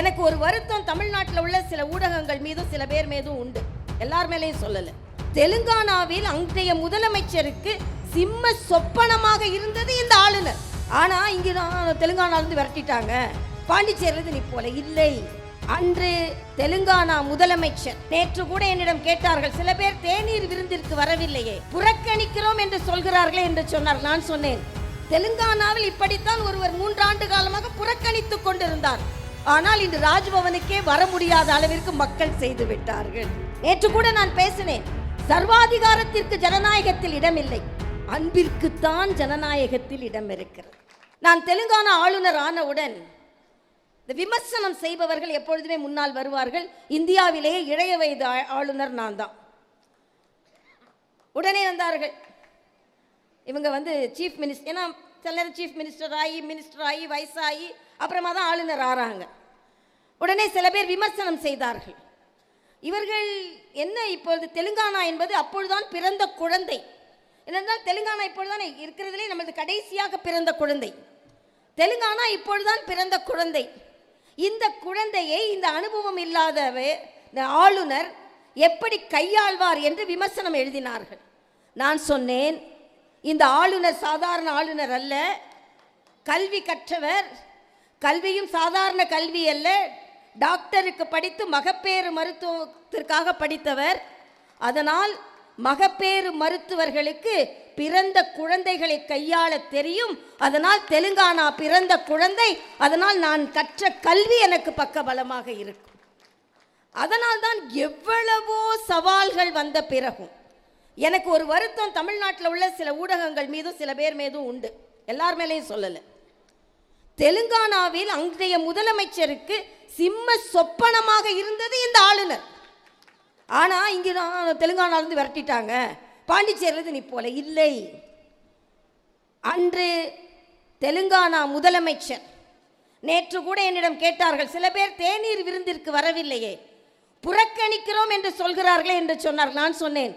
எனக்கு ஒரு வருத்தம் தமிழ்நாட்டில் உள்ள சில ஊடகங்கள் மீதும் சில பேர் மீதும் உண்டு. எல்லார் மேலேயும் சொல்லலை. தெலுங்கானாவில் அன்றைய முதலமைச்சருக்கு சிம்ம சொப்பனமாக இருந்தது இந்த ஆளுநர். ஆனால் இங்கே தான் தெலுங்கானாலேருந்து விரட்டிட்டாங்க. பாண்டிச்சேரியிலிருந்து நீ போல இல்லை. அன்று தெலுங்கானா முதலமைச்சர் நேற்று கூட என்னிடம் கேட்டார்கள் சில பேர் தேநீர் விருந்திற்கு வரவில்லையே புறக்கணிக்கிறோம் என்று சொல்கிறார்களே என்று சொன்னார். நான் சொன்னேன். தெலுங்கானாவில் இப்படித்தான் ஒருவர் மூன்றாண்டு காலமாக புறக்கணித்துக் கொண்டிருந்தார். ஆனால் இன்று ராஜ்பவனுக்கே வர முடியாத அளவிற்கு மக்கள் செய்து விட்டார்கள். நேற்று கூட நான் பேசினேன். சர்வாதிகாரத்திற்கு ஜனநாயகத்தில் இடமில்லை. அன்பிற்குத்தான் ஜனநாயகத்தில் இடம் இருக்கிறது நான் தெலுங்கானா ஆளுநர் ஆனவுடன் இந்த விமர்சனம் செய்பவர்கள் எப்பொழுதுமே முன்னால் வருவார்கள். இந்தியாவிலேயே இளைய வயது ஆ- ஆளுநர் நான் தான். உடனே வந்தார்கள். இவங்க வந்து சீஃப் மினிஸ்டர் ஏன்னா சில நேரம் சீஃப் மினிஸ்டர் ஆகி மினிஸ்டர் ஆகி வயசாகி அப்புறமா தான் ஆளுநர் ஆறாங்க. உடனே சில பேர் விமர்சனம் செய்தார்கள். இவர்கள் என்ன இப்பொழுது தெலுங்கானா என்பது அப்பொழுதுதான் பிறந்த குழந்தை. என்னென்றால் தெலுங்கானா இப்பொழுதுதான் இருக்கிறதுலே நமது கடைசியாக பிறந்த குழந்தை. தெலுங்கானா இப்பொழுதுதான் பிறந்த குழந்தை. இந்த குழந்தையை இந்த அனுபவம் இல்லாதவ இந்த ஆளுநர் எப்படி கையாள்வார் என்று விமர்சனம் எழுதினார்கள். நான் சொன்னேன் இந்த ஆளுநர் சாதாரண ஆளுநர் அல்ல. கல்வி கற்றவர். கல்வியும் சாதாரண கல்வி அல்ல. டாக்டருக்கு படித்து மகப்பேறு மருத்துவத்திற்காக படித்தவர். அதனால் மகப்பேறு மருத்துவர்களுக்கு பிறந்த குழந்தைகளை கையாள தெரியும். அதனால் தெலுங்கானா பிறந்த குழந்தை. அதனால் நான் கற்ற கல்வி எனக்கு பக்கபலமாக இருக்கும். அதனால் தான் எவ்வளவோ சவால்கள் வந்த பிறகும். எனக்கு ஒரு வருத்தம் தமிழ்நாட்டில் உள்ள சில ஊடகங்கள் மீதும் சில பேர் மீதும் உண்டு. எல்லார் மேலேயும் சொல்லலை. தெலுங்கானாவில் அன்றைய முதலமைச்சருக்கு சிம்ம சொப்பனமாக இருந்தது இந்த ஆளுநர். ஆனால் இங்கே தான் தெலுங்கானாலேருந்து விரட்டிட்டாங்க. பாண்டிச்சேரியிலிருந்து நீ போல இல்லை. அன்று தெலுங்கானா முதலமைச்சர் நேற்று கூட என்னிடம் கேட்டார்கள் சில பேர் தேநீர் விருந்திற்கு வரவில்லையே. புறக்கணிக்கிறோம் என்று சொல்கிறார்களே என்று சொன்னார். நான் சொன்னேன்.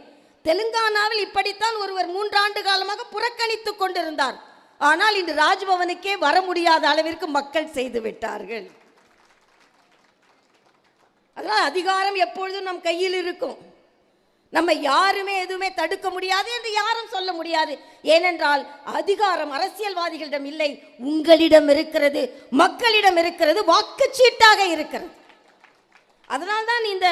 தெலுங்கானாவில் இப்படித்தான் ஒருவர் மூன்றாண்டு காலமாக புறக்கணித்துக் கொண்டிருந்தார். ஆனால் இன்று ராஜ்பவனுக்கே வர முடியாத அளவிற்கு மக்கள் செய்து விட்டார்கள். அதனால் அதிகாரம் எப்பொழுதும் நம் கையில் இருக்கும். நம்ம யாருமே எதுவுமே தடுக்க முடியாது என்று யாரும் சொல்ல முடியாது. ஏனென்றால் அதிகாரம் அரசியல்வாதிகளிடம் இல்லை உங்களிடம் இருக்கிறது மக்களிடம் இருக்கிறது வாக்குச்சீட்டாக இருக்கிறது. அதனால்தான் இந்த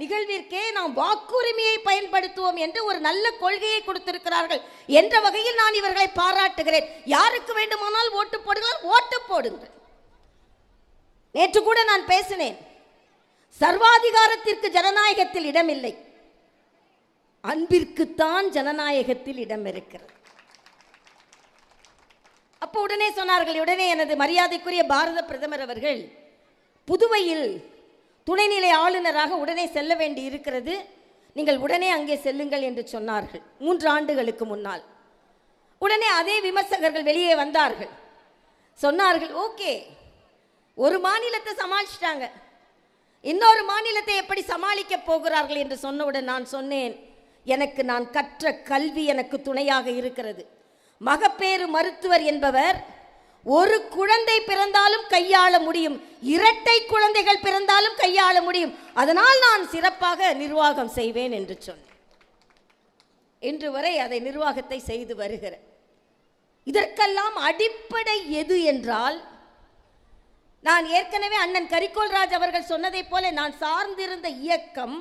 நிகழ்விற்கே நாம் வாக்குரிமையை பயன்படுத்துவோம் என்று ஒரு நல்ல கொள்கையை கொடுத்திருக்கிறார்கள். என்ற வகையில் நான் இவர்களை பாராட்டுகிறேன். யாருக்கு வேண்டுமானால் ஓட்டு போடுங்கள் ஓட்டு போடுங்கள். நேற்று கூட நான் பேசினேன். சர்வாதிகாரத்திற்கு ஜனநாயகத்தில் இடமில்லை. அன்பிற்குத்தான் ஜனநாயகத்தில் இடம் இருக்கிறது அப்போ உடனே சொன்னார்கள் உடனே எனது மரியாதைக்குரிய பாரத பிரதமர் அவர்கள் புதுவையில் துணைநிலை ஆளுநராக உடனே செல்ல வேண்டி இருக்கிறது. நீங்கள் உடனே அங்கே செல்லுங்கள் என்று சொன்னார்கள். மூன்று ஆண்டுகளுக்கு முன்னால். உடனே அதே விமர்சகர்கள் வெளியே வந்தார்கள். சொன்னார்கள் ஓகே ஒரு மாநிலத்தை சமாளிச்சிட்டாங்க. இன்னொரு மாநிலத்தை எப்படி சமாளிக்க போகிறார்கள்? என்று சொன்னவுடன் நான் சொன்னேன் எனக்கு நான் கற்ற கல்வி எனக்கு துணையாக இருக்கிறது. மகப்பேறு மருத்துவர் என்பவர் ஒரு குழந்தை பிறந்தாலும் கையாள முடியும். இரட்டை குழந்தைகள் பிறந்தாலும் கையாள முடியும். அதனால் நான் சிறப்பாக நிர்வாகம் செய்வேன் என்று சொன்னேன் இன்று வரை அதை நிர்வாகத்தை செய்து வருகிறேன். இதற்கெல்லாம் அடிப்படை எது என்றால் நான் ஏற்கனவே அண்ணன் கரிகோல்ராஜ் அவர்கள் சொன்னதைப் போல நான் சார்ந்திருந்த இயக்கம்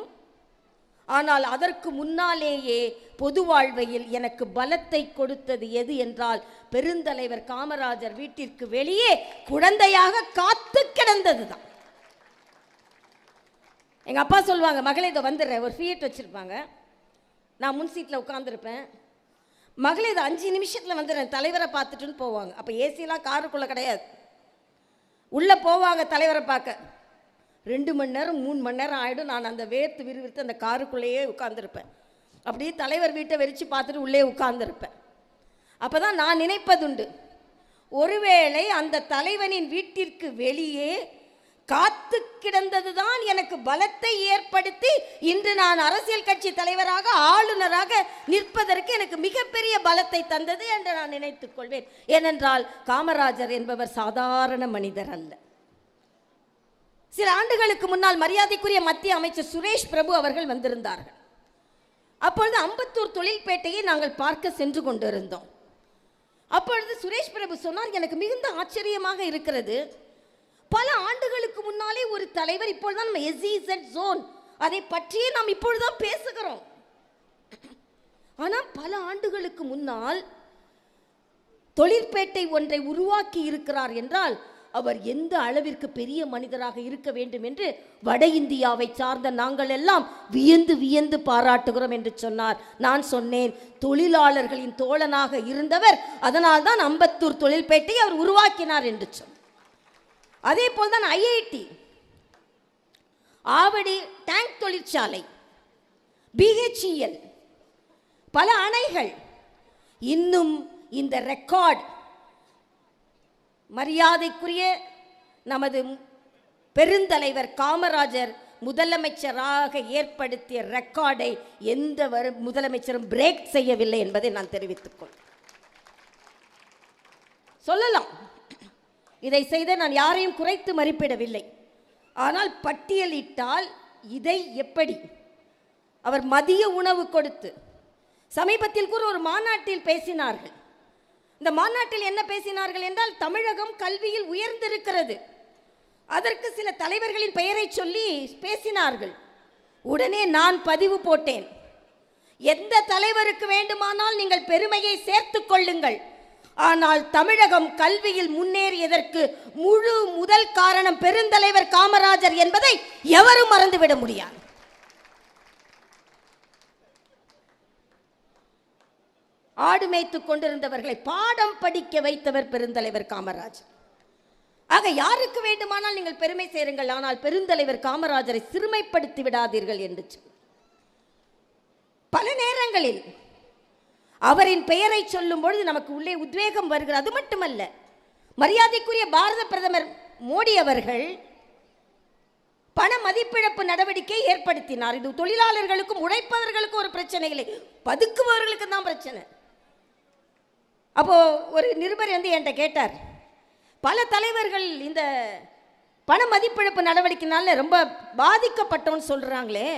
ஆனால் அதற்கு முன்னாலேயே பொது வாழ்வையில் எனக்கு பலத்தை கொடுத்தது எது என்றால் பெருந்தலைவர் காமராஜர் வீட்டிற்கு வெளியே குழந்தையாக காத்து கிடந்தது தான் எங்கள் அப்பா சொல்லுவாங்க மகளே இதை வந்துடுறேன். ஒரு ஃபீட் வச்சுருப்பாங்க. நான் முன் சீட்டில் உட்காந்துருப்பேன் மகளே இதை அஞ்சு நிமிஷத்தில் வந்துடுறேன். தலைவரை பார்த்துட்டுன்னு போவாங்க. அப்போ ஏசிலாம் காருக்குள்ளே கிடையாது. உள்ளே போவாங்க தலைவரை பார்க்க. ரெண்டு மணி நேரம் மூணு மணி நேரம் ஆகிடும் நான் அந்த வேர்த்து விறுவிறுத்து அந்த காருக்குள்ளேயே உட்காந்துருப்பேன் அப்படியே தலைவர் வீட்டை வெறிச்சு பார்த்துட்டு உள்ளே உட்காந்துருப்பேன் அப்போ தான் நான் நினைப்பதுண்டு ஒருவேளை அந்த தலைவனின் வீட்டிற்கு வெளியே காத்து கிடந்தது தான் எனக்கு பலத்தை ஏற்படுத்தி இன்று நான் அரசியல் கட்சி தலைவராக ஆளுநராக நிற்பதற்கு எனக்கு மிகப்பெரிய பலத்தை தந்தது என்று நான் நினைத்துக் கொள்வேன். ஏனென்றால் காமராஜர் என்பவர் சாதாரண மனிதர் அல்ல. சில ஆண்டுகளுக்கு முன்னால் மரியாதைக்குரிய மத்திய அமைச்சர் சுரேஷ் பிரபு அவர்கள் வந்திருந்தார்கள். அப்பொழுது அம்பத்தூர் தொழில்பேட்டையை நாங்கள் பார்க்க சென்று கொண்டிருந்தோம். அப்பொழுது சுரேஷ் பிரபு சொன்னார் எனக்கு மிகுந்த ஆச்சரியமாக இருக்கிறது. பல ஆண்டுகளுக்கு முன்னாலே ஒரு தலைவர் இப்பொழுது நம்ம எஸ்இசட் ஜோன் அதை பற்றியே நாம் இப்பொழுதுதான் பேசுகிறோம். ஆனால் பல ஆண்டுகளுக்கு முன்னால் தொழிற்பேட்டை ஒன்றை உருவாக்கி இருக்கிறார் என்றால் அவர் எந்த அளவிற்கு பெரிய மனிதராக இருக்க வேண்டும் என்று வட இந்தியாவை சார்ந்த நாங்கள் எல்லாம் வியந்து வியந்து பாராட்டுகிறோம் என்று சொன்னார். நான் சொன்னேன் தொழிலாளர்களின் தோழனாக இருந்தவர் அதனால்தான் அம்பத்தூர் தொழில்பேட்டை அவர் உருவாக்கினார் என்று சொன்னார். அதே போல் தான் ஐஐடி ஆவடி டேங்க் தொழிற்சாலை பிஹெச்இஎல் பல அணைகள். இன்னும் இந்த ரெக்கார்ட் மரியாதைக்குரிய நமது பெருந்தலைவர் காமராஜர் முதலமைச்சராக ஏற்படுத்திய ரெக்கார்டை எந்த முதலமைச்சரும் பிரேக் செய்யவில்லை என்பதை நான் தெரிவித்துக்கொள் சொல்லலாம். இதை செய்த நான் யாரையும் குறைத்து மதிப்பிடவில்லை. ஆனால் பட்டியலிட்டால் இதை எப்படி? அவர் மதிய உணவு கொடுத்து சமீபத்தில் கூட ஒரு மாநாட்டில் பேசினார்கள். இந்த மாநாட்டில் என்ன பேசினார்கள் என்றால் தமிழகம் கல்வியில் உயர்ந்திருக்கிறது. அதற்கு சில தலைவர்களின் பெயரை சொல்லி பேசினார்கள். உடனே நான் பதிவு போட்டேன். எந்த தலைவருக்கு வேண்டுமானால் நீங்கள் பெருமையை சேர்த்துக் கொள்ளுங்கள். ஆனால் தமிழகம் கல்வியில் முன்னேறியதற்கு முழு முதல் காரணம் பெருந்தலைவர் காமராஜர் என்பதை எவரும் மறந்துவிட முடியாது. ஆடு மேய்த்துக் கொண்டிருந்தவர்களை பாடம் படிக்க வைத்தவர் பெருந்தலைவர் காமராஜர். ஆக யாருக்கு வேண்டுமானால் நீங்கள் பெருமை சேருங்கள் ஆனால் பெருந்தலைவர் காமராஜரை சிறுமைப்படுத்தி விடாதீர்கள் என்று பல நேரங்களில் அவரின் பெயரை சொல்லும் பொழுது நமக்கு உள்ளே உத்வேகம் வருகிறது. அது மட்டுமல்ல மரியாதைக்குரிய பாரத பிரதமர் மோடி அவர்கள் பண மதிப்பிழப்பு நடவடிக்கை ஏற்படுத்தினார். இது தொழிலாளர்களுக்கும் உழைப்பவர்களுக்கும் ஒரு பிரச்சனை இல்லை. பதுக்குபவர்களுக்கு தான் பிரச்சனை. அப்போது ஒரு நிருபர் வந்து என்கிட்ட கேட்டார் பல தலைவர்கள் இந்த பண மதிப்பிழப்பு நடவடிக்கைனால ரொம்ப பாதிக்கப்பட்டோன்னு சொல்கிறாங்களே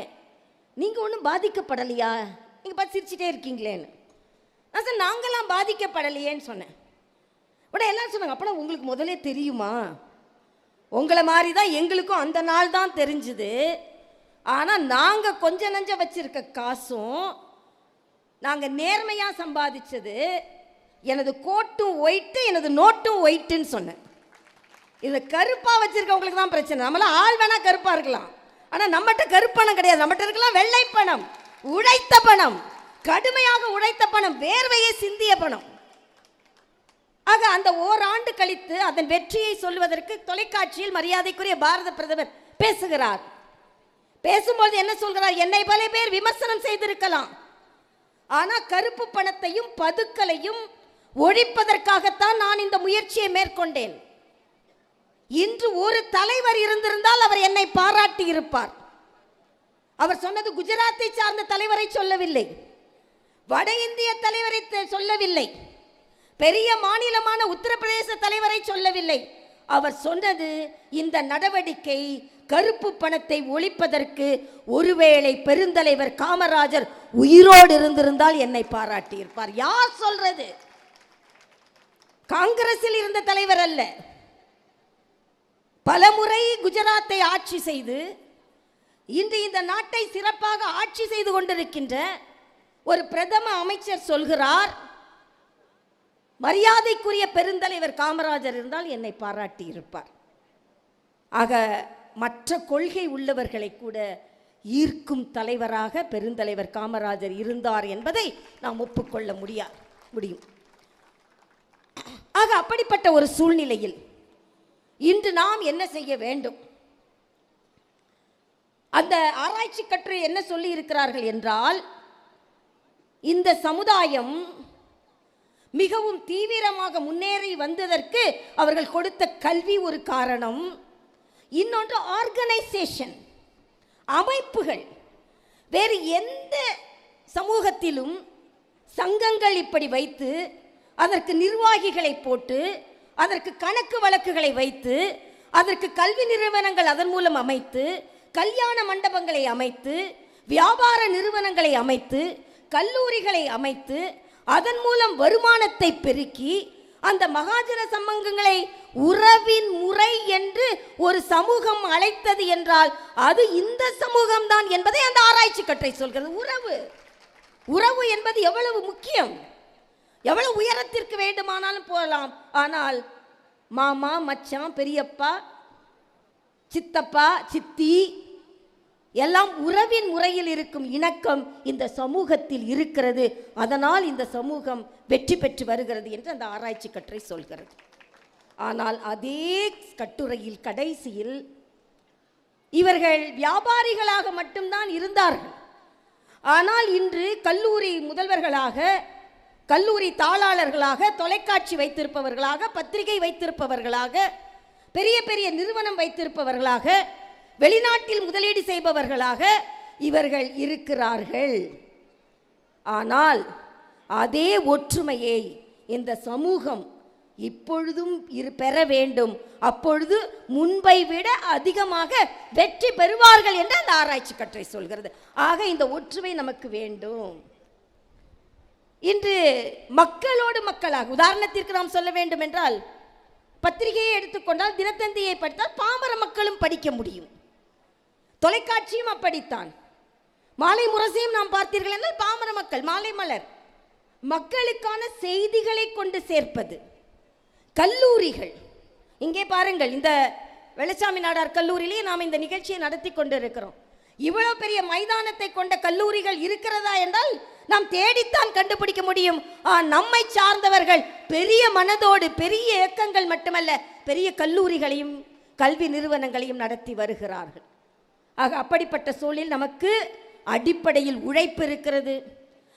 நீங்கள் ஒன்றும் பாதிக்கப்படலையா? நீங்கள் பார்த்து சிரிச்சிட்டே இருக்கீங்களேன்னு. நான் சார் நாங்களாம் பாதிக்கப்படலையேன்னு சொன்னேன். உடனே எல்லாரும் சொன்னாங்க அப்போனா உங்களுக்கு முதலே தெரியுமா? உங்களை மாதிரி தான் எங்களுக்கும் அந்த நாள் தான் தெரிஞ்சுது. ஆனால் நாங்கள் கொஞ்ச நஞ்ச வச்சுருக்க காசும் நாங்கள் நேர்மையாக சம்பாதிச்சது எனது கோட்டும் ஒயிட்டு எனது நோட்டும் ஒயிட்டுன்னு சொன்னேன். இதை கருப்பாக வச்சுருக்கவங்களுக்கு தான் பிரச்சனை. நம்மள ஆள் வேணால் கருப்பாக இருக்கலாம். ஆனால் நம்மகிட்ட கருப்பணம் கிடையாது. நம்மகிட்ட இருக்கலாம் வெள்ளை பணம் உழைத்த பணம் கடுமையாக உழைத்த பணம் வேர்வையை சிந்திய பணம். ஆக அந்த ஓராண்டு கழித்து அதன் வெற்றியை சொல்வதற்கு தொலைக்காட்சியில் மரியாதைக்குரிய பாரத பிரதமர் பேசுகிறார். பேசும்போது என்ன சொல்கிறார்? என்னை பல பேர் விமர்சனம் செய்திருக்கலாம். ஆனால் கருப்பு பணத்தையும் பதுக்கலையும் ஒழிப்பதற்காகத்தான் நான் இந்த முயற்சியை மேற்கொண்டேன். இன்று ஒரு தலைவர் இருந்திருந்தால் அவர் என்னை பாராட்டி இருப்பார் அவர் சொன்னது குஜராத்தை சார்ந்த தலைவரை சொல்லவில்லை. வட இந்திய தலைவரை த- சொல்லவில்லை. பெரிய மாநிலமான உத்தரப்பிரதேச தலைவரை சொல்லவில்லை. அவர் சொன்னது இந்த நடவடிக்கை கருப்பு பணத்தை ஒழிப்பதற்கு ஒருவேளை பெருந்தலைவர் காமராஜர் உயிரோடு இருந்திருந்தால் என்னை பாராட்டியிருப்பார். யார் சொல்றது? காங்கிரஸில் இருந்த தலைவர் அல்ல. பலமுறை குஜராத்தை ஆட்சி செய்து இன்று இந்த நாட்டை சிறப்பாக ஆட்சி செய்து கொண்டிருக்கின்ற ஒரு பிரதம அமைச்சர் சொல்கிறார் மரியாதைக்குரிய பெருந்தலைவர் காமராஜர் இருந்தால் என்னை பாராட்டி இருப்பார். ஆக மற்ற கொள்கை உள்ளவர்களை கூட ஈர்க்கும் தலைவராக பெருந்தலைவர் காமராஜர் இருந்தார் என்பதை நாம் ஒப்புக்கொள்ள முடியாது முடியும். ஆக அப்படிப்பட்ட ஒரு சூழ்நிலையில் இன்று நாம் என்ன செய்ய வேண்டும்? அந்த ஆராய்ச்சி கற்று என்ன சொல்லி இருக்கிறார்கள் என்றால் இந்த சமுதாயம் மிகவும் தீவிரமாக முன்னேறி வந்ததற்கு அவர்கள் கொடுத்த கல்வி ஒரு காரணம். இன்னொன்று ஆர்கனைசேஷன் அமைப்புகள். வேறு எந்த சமூகத்திலும் சங்கங்கள் இப்படி வைத்து அதற்கு நிர்வாகிகளை போட்டு அதற்கு கணக்கு வழக்குகளை வைத்து அதற்கு கல்வி நிறுவனங்கள் அதன் மூலம் அமைத்து கல்யாண மண்டபங்களை அமைத்து வியாபார நிறுவனங்களை அமைத்து கல்லூரிகளை அமைத்து அதன் மூலம் வருமானத்தை பெருக்கி அந்த மகாஜன சம்பங்கங்களை உறவின் முறை என்று ஒரு சமூகம் அழைத்தது என்றால் அது இந்த சமூகம்தான் என்பதை அந்த ஆராய்ச்சி கட்டுரை சொல்கிறது. உறவு. உறவு என்பது எவ்வளவு முக்கியம்? எவ்வளவு உயரத்திற்கு வேண்டுமானாலும் போகலாம். ஆனால் மாமா மச்சான் பெரியப்பா சித்தப்பா சித்தி எல்லாம் உறவின் முறையில் இருக்கும் இணக்கம் இந்த சமூகத்தில் இருக்கிறது. அதனால் இந்த சமூகம் வெற்றி பெற்று வருகிறது என்று அந்த ஆராய்ச்சி கட்டுரை சொல்கிறது. ஆனால் அதே கட்டுரையில் கடைசியில் இவர்கள் வியாபாரிகளாக மட்டும்தான் இருந்தார்கள். ஆனால் இன்று கல்லூரி முதல்வர்களாக கல்லூரி தாளாளர்களாக தொலைக்காட்சி வைத்திருப்பவர்களாக பத்திரிகை வைத்திருப்பவர்களாக பெரிய பெரிய நிறுவனம் வைத்திருப்பவர்களாக வெளிநாட்டில் முதலீடு செய்பவர்களாக இவர்கள் இருக்கிறார்கள். ஆனால் அதே ஒற்றுமையை இந்த சமூகம் இப்பொழுதும் இரு பெற வேண்டும். அப்பொழுது முன்பை விட அதிகமாக வெற்றி பெறுவார்கள் என்று அந்த ஆராய்ச்சி கட்டுரை சொல்கிறது. ஆக இந்த ஒற்றுமை நமக்கு வேண்டும். இன்று மக்களோடு மக்களாக உதாரணத்திற்கு நாம் சொல்ல வேண்டும் என்றால் பத்திரிகையை எடுத்துக்கொண்டால் தினத்தந்தியை படித்தால் பாமர மக்களும் படிக்க முடியும். தொலைக்காட்சியும் அப்படித்தான். மாலை முரசையும் நாம் பார்த்தீர்கள் என்றால் பாமர மக்கள் மாலை மலர். மக்களுக்கான செய்திகளை கொண்டு சேர்ப்பது. கல்லூரிகள். இங்கே பாருங்கள் இந்த வெள்ளச்சாமி நாடார் கல்லூரியிலே நாம் இந்த நிகழ்ச்சியை நடத்தி கொண்டிருக்கிறோம். இவ்வளோ பெரிய மைதானத்தை கொண்ட கல்லூரிகள் இருக்கிறதா என்றால் நாம் தேடித்தான் கண்டுபிடிக்க முடியும். ஆ, நம்மை சார்ந்தவர்கள் பெரிய மனதோடு பெரிய இயக்கங்கள் மட்டுமல்ல பெரிய கல்லூரிகளையும் கல்வி நிறுவனங்களையும் நடத்தி வருகிறார்கள். ஆக அப்படிப்பட்ட சூழலில் நமக்கு அடிப்படையில் உழைப்பு இருக்கிறது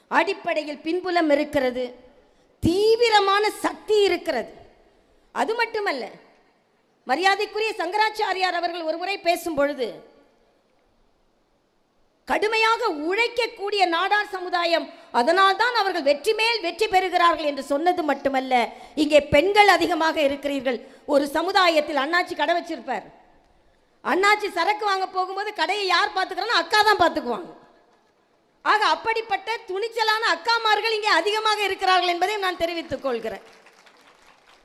அடிப்படையில் பின்புலம் இருக்கிறது தீவிரமான சக்தி இருக்கிறது. அது மட்டுமல்ல மரியாதைக்குரிய சங்கராச்சாரியார் அவர்கள் ஒரு முறை பேசும் பொழுது கடுமையாக உழைக்கக்கூடிய நாடார் சமுதாயம். அதனால் தான் அவர்கள் வெற்றி மேல் வெற்றி பெறுகிறார்கள் என்று சொன்னது மட்டுமல்ல இங்கே பெண்கள் அதிகமாக இருக்கிறீர்கள். ஒரு சமுதாயத்தில் அண்ணாச்சி கடை வச்சிருப்பார். அண்ணாச்சி சரக்கு வாங்க போகும்போது கடையை யார் பார்த்துக்கிறானோ அக்கா தான் பார்த்துக்குவாங்க. ஆக அப்படிப்பட்ட துணிச்சலான அக்காமார்கள் இங்கே அதிகமாக இருக்கிறார்கள் என்பதையும் நான் தெரிவித்துக் கொள்கிறேன்.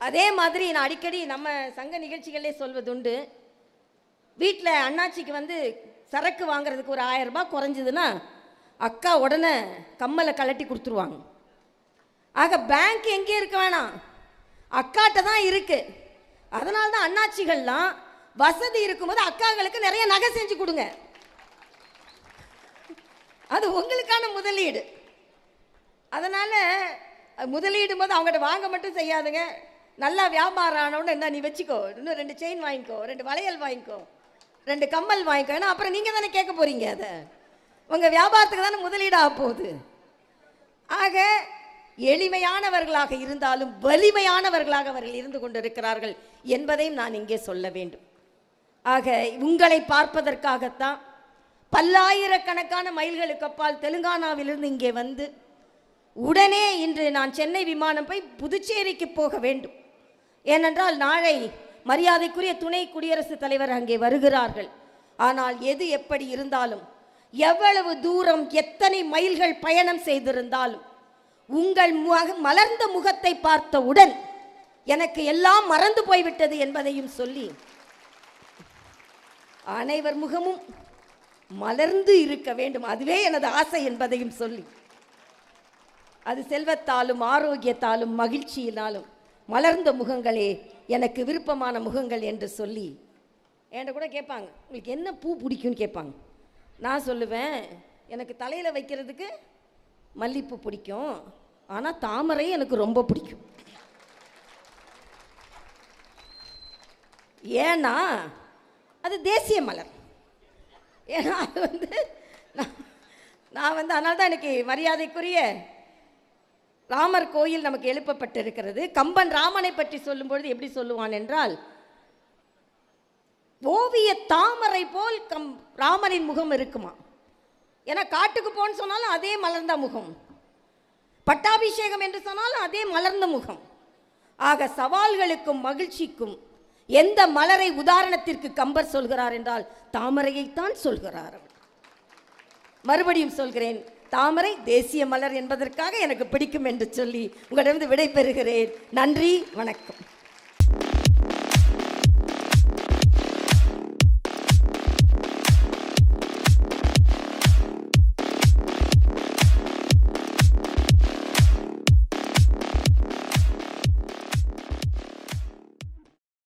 அதே மாதிரி நான் அடிக்கடி நம்ம சங்க நிகழ்ச்சிகளே சொல்வதுண்டு வீட்டில் அண்ணாச்சிக்கு வந்து சரக்கு வாங்குறதுக்கு ஒரு ஆயிரம் ரூபாய் குறைஞ்சதுன்னா அக்கா உடனே கம்மலை கழட்டி கொடுத்துருவாங்க. ஆக பேங்க் எங்கே இருக்க வேணாம். அக்காட்ட தான் இருக்கு. அதனால தான் அண்ணாச்சிகள்லாம் வசதி இருக்கும்போது அக்காங்களுக்கு நிறைய நகை செஞ்சு கொடுங்க. அது உங்களுக்கான முதலீடு. அதனால் முதலீடும் போது அவங்ககிட்ட வாங்க மட்டும் செய்யாதுங்க. நல்லா வியாபாரம் ஆனவுடனே என்ன நீ வச்சுக்கோ. இன்னும் ரெண்டு செயின் வாங்கிக்கோ. ரெண்டு வளையல் வாங்கிக்கோ. ரெண்டு கம்மல் வாங்கிக்கோன்னா அப்புறம் நீங்கள் தானே கேட்க போகிறீங்க அதை? உங்கள் வியாபாரத்துக்கு தானே முதலீடாக போகுது. ஆக எளிமையானவர்களாக இருந்தாலும் வலிமையானவர்களாக அவர்கள் இருந்து கொண்டிருக்கிறார்கள் என்பதையும் நான் இங்கே சொல்ல வேண்டும். ஆக உங்களை பார்ப்பதற்காகத்தான் பல்லாயிரக்கணக்கான மைல்களுக்கு அப்பால் தெலுங்கானாவிலிருந்து இங்கே வந்து உடனே இன்று நான் சென்னை விமானம் போய் புதுச்சேரிக்கு போக வேண்டும். ஏனென்றால் நாளை மரியாதைக்குரிய துணை குடியரசுத் தலைவர் அங்கே வருகிறார்கள். ஆனால் எது எப்படி இருந்தாலும் எவ்வளவு தூரம் எத்தனை மைல்கள் பயணம் செய்திருந்தாலும் உங்கள் மலர்ந்த முகத்தை பார்த்தவுடன் எனக்கு எல்லாம் மறந்து போய்விட்டது என்பதையும் சொல்லி அனைவர் முகமும் மலர்ந்து இருக்க வேண்டும். அதுவே எனது ஆசை என்பதையும் சொல்லி அது செல்வத்தாலும் ஆரோக்கியத்தாலும் மகிழ்ச்சியினாலும் மலர்ந்த முகங்களே எனக்கு விருப்பமான முகங்கள் என்று சொல்லி என்கிட்ட கூட கேட்பாங்க. உங்களுக்கு என்ன பூ பிடிக்கும்னு கேட்பாங்க. நான் சொல்லுவேன் எனக்கு தலையில் வைக்கிறதுக்கு மல்லிப்பூ பிடிக்கும். ஆனால் தாமரை எனக்கு ரொம்ப பிடிக்கும். ஏன்னா அது தேசிய மலர். ஏன்னா அது வந்து நான் நான் வந்து அதனால தான் எனக்கு மரியாதைக்குரிய ராமர் கோயில் நமக்கு எழுப்பப்பட்டிருக்கிறது. கம்பன் ராமனை பற்றி சொல்லும்பொழுது எப்படி சொல்லுவான் என்றால் ஓவிய தாமரை போல் கம் ராமரின் முகம் இருக்குமா? ஏன்னா காட்டுக்கு போன்னு சொன்னாலும் அதே மலர்ந்த முகம். பட்டாபிஷேகம் என்று சொன்னாலும் அதே மலர்ந்த முகம். ஆக சவால்களுக்கும் மகிழ்ச்சிக்கும் எந்த மலரை உதாரணத்திற்கு கம்பர் சொல்கிறார் என்றால் தாமரையைத்தான் சொல்கிறார். மறுபடியும் சொல்கிறேன் தாமரை தேசிய மலர் என்பதற்காக எனக்கு பிடிக்கும் என்று சொல்லி உங்களிடமிருந்து விடை பெறுகிறேன் நன்றி வணக்கம்.